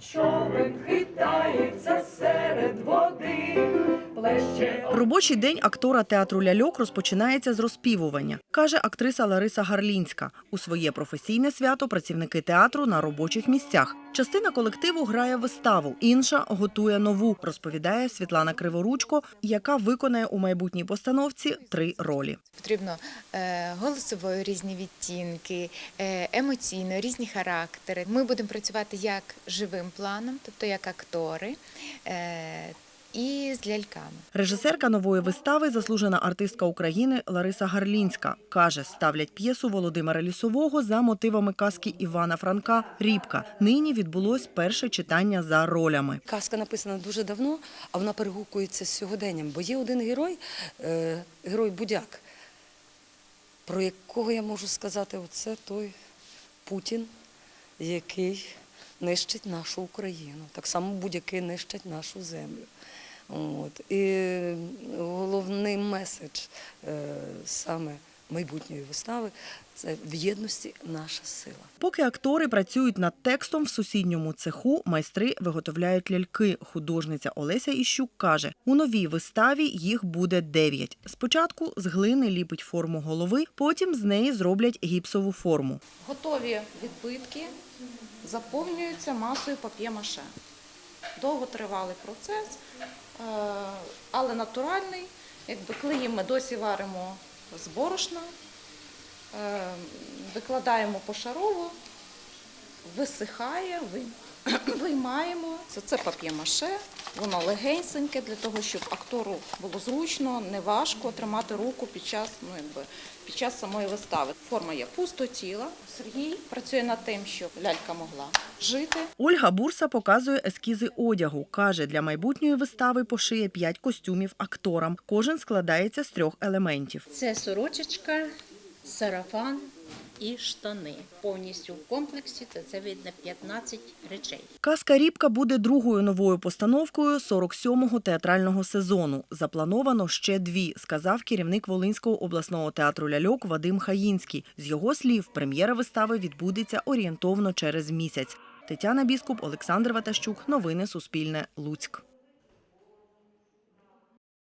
Човен хитається серед води, Робочий день актора театру ляльок розпочинається з розпівування, каже актриса Лариса Гарлінська. У своє професійне свято працівники театру на робочих місцях. Частина колективу грає виставу, інша готує нову, розповідає Світлана Криворучко, яка виконає у майбутній постановці три ролі. Потрібно е, голосовою різні відтінки, е, емоційно різні характери. Ми будемо працювати як живим планом, тобто як актори, е, і з ляльками. Режисерка нової вистави, заслужена артистка України Лариса Гарлінська, каже, ставлять п'єсу Володимира Лісового за мотивами казки Івана Франка Рібка. Нині відбулось перше читання за ролями. Казка написана дуже давно, а вона перегукується з сьогоденням. Бо є один герой, е, герой Будяк, про якого я можу сказати, оце той Путін, який нищить нашу Україну. Так само будь-який нищить нашу землю. От. І головний меседж е, саме майбутньої вистави це в єдності наша сила. Поки актори працюють над текстом в сусідньому цеху, майстри виготовляють ляльки. Художниця Олеся Іщук каже, у новій виставі їх буде дев'ять. Спочатку з глини ліпить форму голови, потім з неї зроблять гіпсову форму. Готові відбитки заповнюються масою пап'є-маше. Довготривалий процес, е, але натуральний. Якби клеї ми досі варимо з борошна, е, викладаємо пошарово, висихає, ви- виймаємо. Це, це пап'є-маше, воно легеньке для того, щоб актору було зручно, не важко тримати руку під час, ну, якби, під час самої вистави. Форма є пустотіла. Сергій працює над тим, щоб лялька могла жити. Ольга Бурса показує ескізи одягу. Каже, для майбутньої вистави пошиє п'ять костюмів акторам. Кожен складається з трьох елементів. Це сорочечка, сарафан і штани. Повністю в комплексі це, це видно 15 речей. Казка Рібка буде другою новою постановкою 47-го театрального сезону. Заплановано ще дві, сказав керівник Волинського обласного театру ляльок Вадим Хаїнський. З його слів, прем'єра вистави відбудеться орієнтовно через місяць. Тетяна Біскуп, Олександр Ватащук. Новини Суспільне. Луцьк.